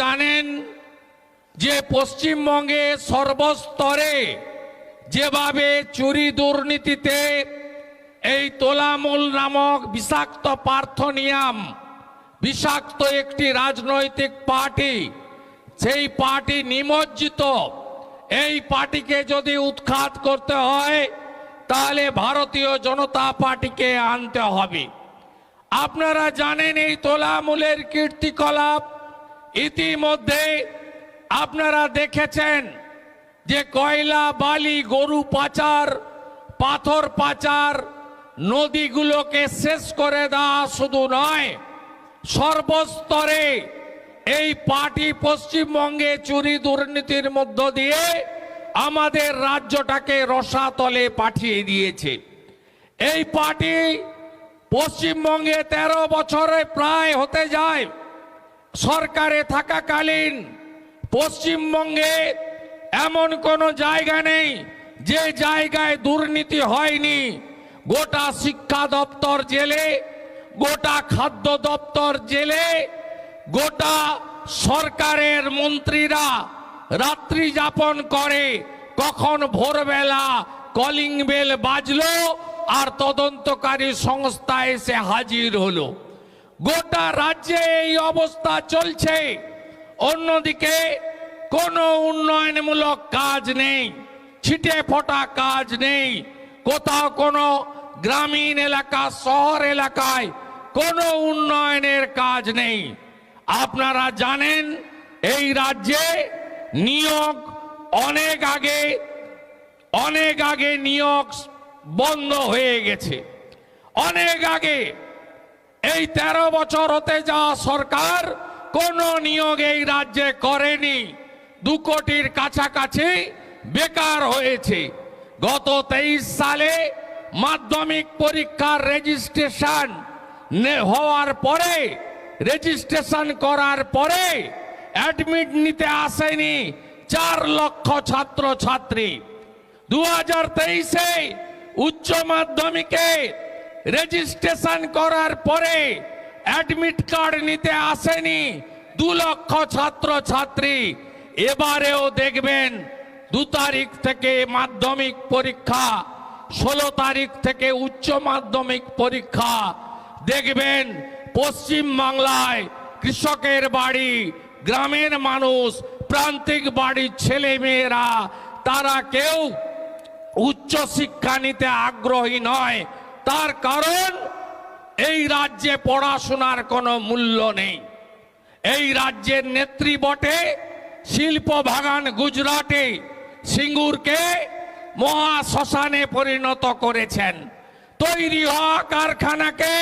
জানেন যে পশ্চিমবঙ্গে সর্বস্তরে যেভাবে চুরি দুর্নীতিতে এই তোলামূল নামক বিষাক্ত পার্থনিয়াম বিষাক্ত একটি রাজনৈতিক পার্টি, সেই পার্টি নিমজ্জিত। এই পার্টিকে যদি উৎখাত করতে হয়, তাহলে ভারতীয় জনতা পার্টিকে আনতে হবে। আপনারা জানেন এই তোলামূলের কীর্তিকলাপ ইতিমধ্যে আপনারা দেখেছেন যে কয়লা, বালি, গরু পাচার, পাথর পাচার নদীগুলোকে শেষ করে দেওয়া শুধু নয়, সর্বস্তরে এই পার্টি পশ্চিমবঙ্গে চুরি দুর্নীতির মধ্য দিয়ে আমাদের রাজ্যটাকে রসাতলে পাঠিয়ে দিয়েছে। এই পার্টি পশ্চিমবঙ্গে তেরো বছরে প্রায় হতে যায়। সরকারে থাকাকালীন পশ্চিমবঙ্গে এমন কোনো জায়গা নেই যে জায়গায় দুর্নীতি হয়নি। গোটা শিক্ষা দপ্তর জেলে, গোটা খাদ্য দপ্তর জেলে, গোটা সরকারের মন্ত্রীরা রাত্রি যাপন করে, কখন ভোরবেলা কলিং বেল বাজলো আর তদন্তকারী সংস্থা এসে হাজির হলো। গোটা রাজ্যে এই অবস্থা চলছে। অন্যদিকে কোনো উন্নয়নমূলক কাজ নেই, ছিটে ফোটা কাজ নেই। কোথাও কোনো গ্রামীণ এলাকা, শহর এলাকায় কোনো উন্নয়নের কাজ নেই। আপনারা জানেন, এই রাজ্যে নিয়োগ অনেক আগে অনেক আগে নিয়োগ বন্ধ হয়ে গেছে। অনেক আগে এই তেরো বছর হতে যাওয়া সরকার কোন নিয়োগ এই রাজ্যে করেনি। দু কোটির কাছাকাছি বেকার হয়েছে। গত তেইশ সালে মাধ্যমিক পরীক্ষার রেজিস্ট্রেশন হওয়ার পরে, রেজিস্ট্রেশন করার পরে অ্যাডমিট নিতে আসেনি চার লক্ষ ছাত্র ছাত্রী দু হাজার তেইশে উচ্চ মাধ্যমিকে রেজিস্ট্রেশন করার পরে অ্যাডমিট কার্ড নিতে আসেনি দু লক্ষ ছাত্র ছাত্রী। এবারেও দেখবেন দু তারিখ থেকে মাধ্যমিক পরীক্ষা, ষোলো তারিখ থেকে উচ্চ মাধ্যমিক পরীক্ষা। দেখবেন পশ্চিম বাংলায় কৃষকের বাড়ি, গ্রামের মানুষ, প্রান্তিক বাড়ির ছেলে মেয়েরা তারা কেউ উচ্চ শিক্ষা নিতে আগ্রহী নয়। তার কারণ, এই রাজ্যে পড়াশোনার কোনো মূল্য নেই। এই রাজ্যের নেত্রী বটে শিল্প বাগান গুজরাটে। সিঙ্গুরকে মহা শ্মশানে পরিণত করেছেন। তৈরি হওয়া কারখানাকে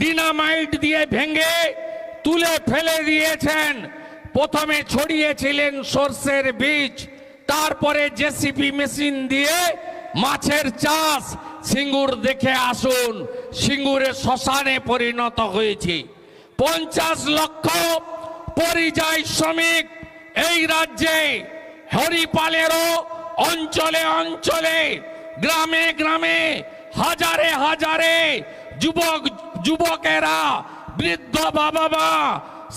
ডিনামাইট দিয়ে ভেঙে তুলে ফেলে দিয়েছেন। প্রথমে ছড়িয়েছিলেন সর্ষের বীজ, তারপরে জেসিপি মেশিন দিয়ে মাছের চাষ সিঙ্গুর দেখে আসুন, সিঙ্গুরে শ্মশানে পরিণত হয়েছে। পঞ্চাশ লক্ষ পরিযায়ী শ্রমিক এই রাজ্যে, হরিপালেরও অঞ্চলে অঞ্চলে, গ্রামে গ্রামে, হাজারে হাজারে যুবক, যুবকেরা, বৃদ্ধ বাবা মা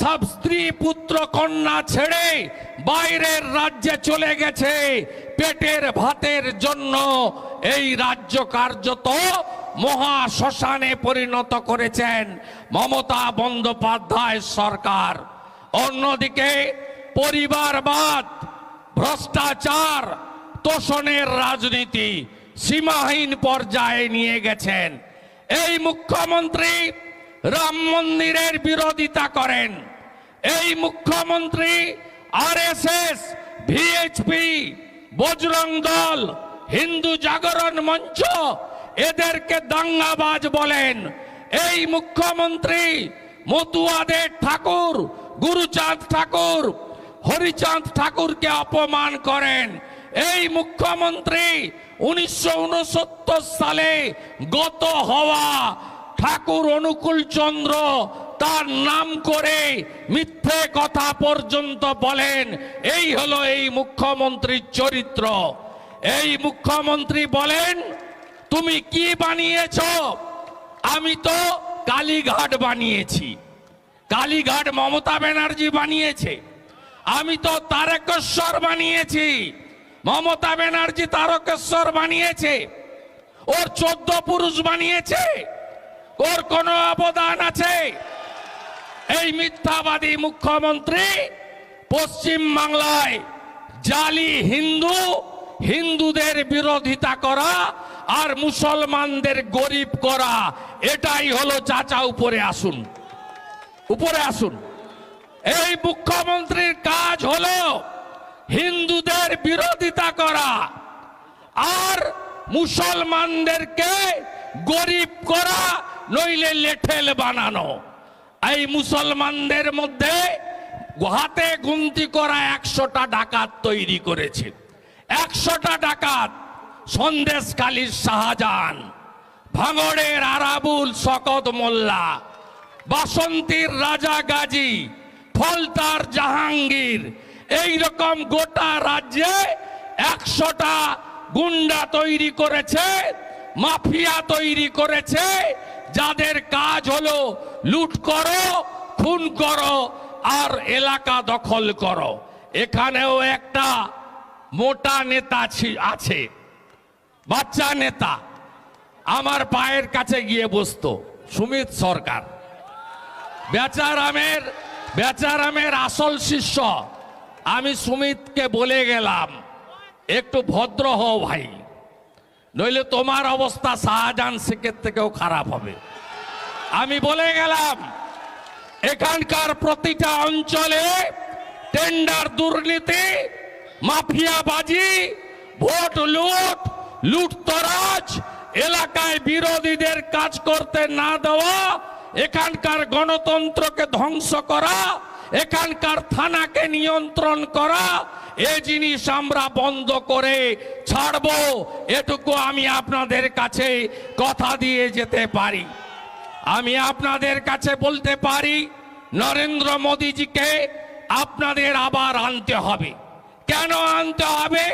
সব স্ত্রী, পুত্র, কন্যা ছেড়ে বাইরের রাজ্যে চলে গেছে। পেটের ভাতের জন্য এই রাজ্য কার্যত মহা শ্মশানে পরিণত করেছেন মমতা বন্দ্যোপাধ্যায় সরকার। অন্যদিকে পরিবারবাদ, ভ্রষ্টাচার, তোষণের রাজনীতি সীমাহীন পর্যায়ে নিয়ে গেছেন। এই মুখ্যমন্ত্রী রাম মন্দিরের বিরোধিতা করেন। এই মুখ্যমন্ত্রী আরএসএস, ভিএইচপি, বজরং দল হিন্দু জাগরণ মঞ্চ এদেরকে দাঙ্গাবাজ বলেন। এই মুখ্যমন্ত্রী মতুয়াদের ঠাকুর, গুরুচাঁদ ঠাকুর, হরিচাঁদ ঠাকুরকে অপমান করেন। এই মুখ্যমন্ত্রী উনিশশো উনসত্তর সালে গত হওয়া ঠাকুর অনুকূল চন্দ্র তার নাম করে মিথ্যে কথা পর্যন্ত বলেন। এই হলো এই মুখ্যমন্ত্রীর চরিত্র। এই মুখ্যমন্ত্রী বলেন, তুমি কি বানিয়েছ? আমি তো কালীঘাট বানিয়েছি। কালীঘাট মমতা ব্যানার্জি বানিয়েছে। আমি তো তারকেশ্বর বানিয়েছি। মমতা ব্যানার্জি তারকেশ্বর বানিয়েছে। ওর চোদ্দ পুরুষ বানিয়েছে। ওর কোনো অবদান আছে? এই মিথ্যাবাদী মুখ্যমন্ত্রী পশ্চিম বাংলায় জালি হিন্দু হিন্দুদের বিরোধিতা করা আর মুসলমানদের গরিব করা, এটাই হলো চাচা, উপরে আসুন। উপরে আসুন। এই মুখ্যমন্ত্রীর কাজ হলো হিন্দুদের বিরোধিতা করা আর মুসলমানদেরকে গরিব করা, নইলে লেঠেল বানানো। এই মুসলমানদের মধ্যে হাতে গুনতি করা একশোটা ডাকাত তৈরি করেছে। একশোটা ডাকাত, সন্দেশ সন্দেশকালীর শাহজাহান, ভাঙড়ের আরাবুল শকত মোল্লা, বাসন্তীর রাজা গাজী, ফলতার জাহাঙ্গীর এই রকম গোটা রাজ্যে একশোটা গুন্ডা তৈরি করেছে, মাফিয়া তৈরি করেছে, যাদের কাজ হলো লুট করো, খুন করো আর এলাকা দখল করো। এখানেও একটা মোটা নেতা আছে। বাচ্চা নেতা। আমার পায়ের কাছে গিয়ে বসতো সুমিত সরকার। বেচারামের বেচারামের আসল শিষ্য। আমি সুমিতকে বলে গেলাম, একটু ভদ্র হও ভাই। নইলে তোমার অবস্থা শাহজাহান শেখের থেকেও খারাপ হবে। আমি বলে গেলাম, এখানকার প্রতিটা অঞ্চলে টেন্ডার দুর্নীতি মাফিয়াবাজি, ভোট লুট লুটতরাজ এলাকায় বিরোধীদের কাজ করতে না দেওয়া, এখানকার গণতন্ত্রকে ধ্বংস করা, এখানকার থানাকে নিয়ন্ত্রণ করা, এ জিনিস আমরা বন্ধ করে ছাড়বো। এটুকু আমি আপনাদের কাছে কথা দিয়ে যেতে পারি। আমি আপনাদের কাছে বলতে পারি, নরেন্দ্র মোদীজিকে আপনাদের আবার আনতে হবে। কেন আনতে হবে?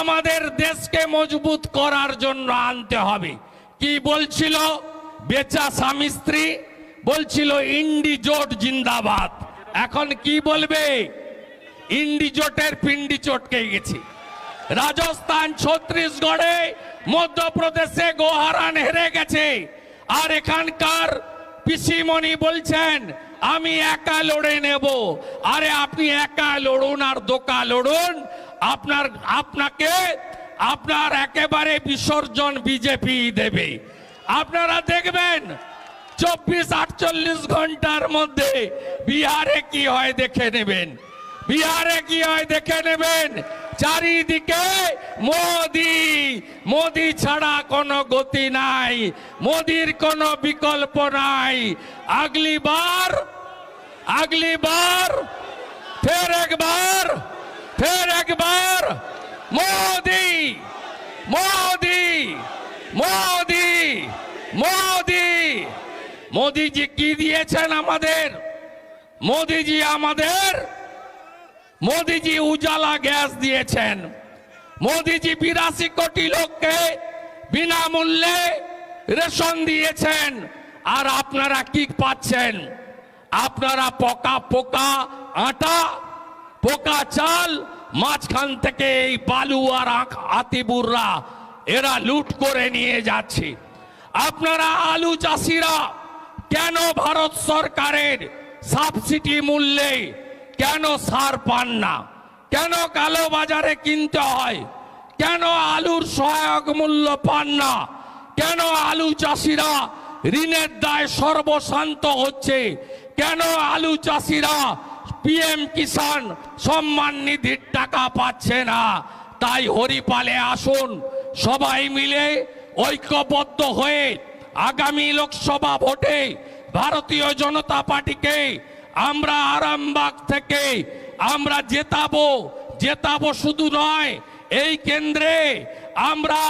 আমাদের দেশকে মজবুত করার জন্য আনতে হবে। কি বলছিল? বেচা স্বামী স্ত্রী? বলছিল, ইন্ডি জোট জিন্দাবাদ। এখন কি বলবে? ইন্ডি জোটের পিন্ডি চটকে গেছে। রাজস্থান, ছত্তিশগড়ে মধ্যপ্রদেশে গোহারান হেরে গেছে। আর এখানকার পিসিমণি বলছেন আমি একা লড়ে নেব। আরে আপনি একা লড়ুন আর দোকা লড়ুন। আপনার, আপনাকে, আপনার একেবারে বিসর্জন বিজেপি দেবে। আপনারা দেখবেন, চব্বিশ আটচল্লিশ ঘণ্টার মধ্যে বিহারে কি হয় দেখে নেবেন। বিহারে কি হয় দেখে নেবেন চারিদিকে মোদি মোদি ছাড়া কোনো গতি নাই, মোদির কোনো বিকল্প নাই। আগলি বার আগলি বার, ফের একবার ফের একবার, মোদি মোদি মোদি মোদি। মোদিজি কি দিয়েছেন আমাদের? মোদিজি আমাদের মোদিজি উজালা গ্যাস দিয়েছেন। মোদিজি বিরাশি কোটি লোককে বিনামূল্যে রেশন দিয়েছেন। আর আপনারা কি পাচ্ছেন? আপনারা পোকা পোকা আটা, পোকা চাল, মাঝখান থেকে এই বালু আর আতিবুররা, এরা লুট করে নিয়ে যাচ্ছে। আপনারা আলু চাষিরা, কেন ভারত সরকারের সাবসিডি মূল্যে কেন সার পান না? কেন কালো বাজারে কিনতে হয়? কেন আলুর সহায়ক মূল্য পান না? কেন আলু চাষিরা ঋণের দায় সর্বশান্ত হচ্ছে? কেন আলু চাষিরা পিএম কিষান সম্মান নিধির টাকা পাচ্ছে না? তাই হরিপালে আসুন, সবাই মিলে ঐক্যবদ্ধ হয়ে আগামী লোকসভা ভোটে ভারতীয় জনতা পার্টিকে আমরা আরামবাগ থেকে আমরা জেতাবো জেতাবো শুধু নয়, এই কেন্দ্রে আমরা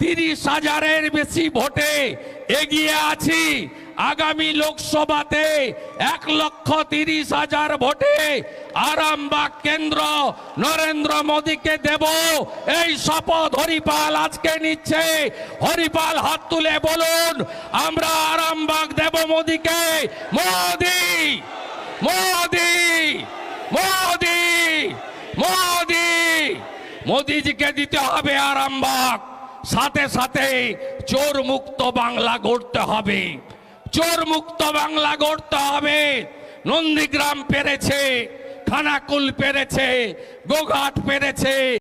তিরিশ হাজারের বেশি ভোটে এগিয়ে আছি। আগামী লোকসভাতে এক লক্ষ তিরিশ হাজার ভোটে আরামবাগ কেন্দ্র নরেন্দ্র মোদীকে দেব। এই শপথ হরিপাল আজকে নিচ্ছে। হরিপাল হাত তুলে বলুন, আমরা আরামবাগ দেব মোদীকে। মোদি! মোদি মোদি মোদি। মোদিজিকে দিতে হবে আরামবাগ। সাথে সাথে চোর মুক্ত বাংলা গড়তে হবে। চোর মুক্ত বাংলা গড়তে হবে। নন্দীগ্রাম পেরেছে, খানাকুল পেরেছে, গোঘাট পেরেছে।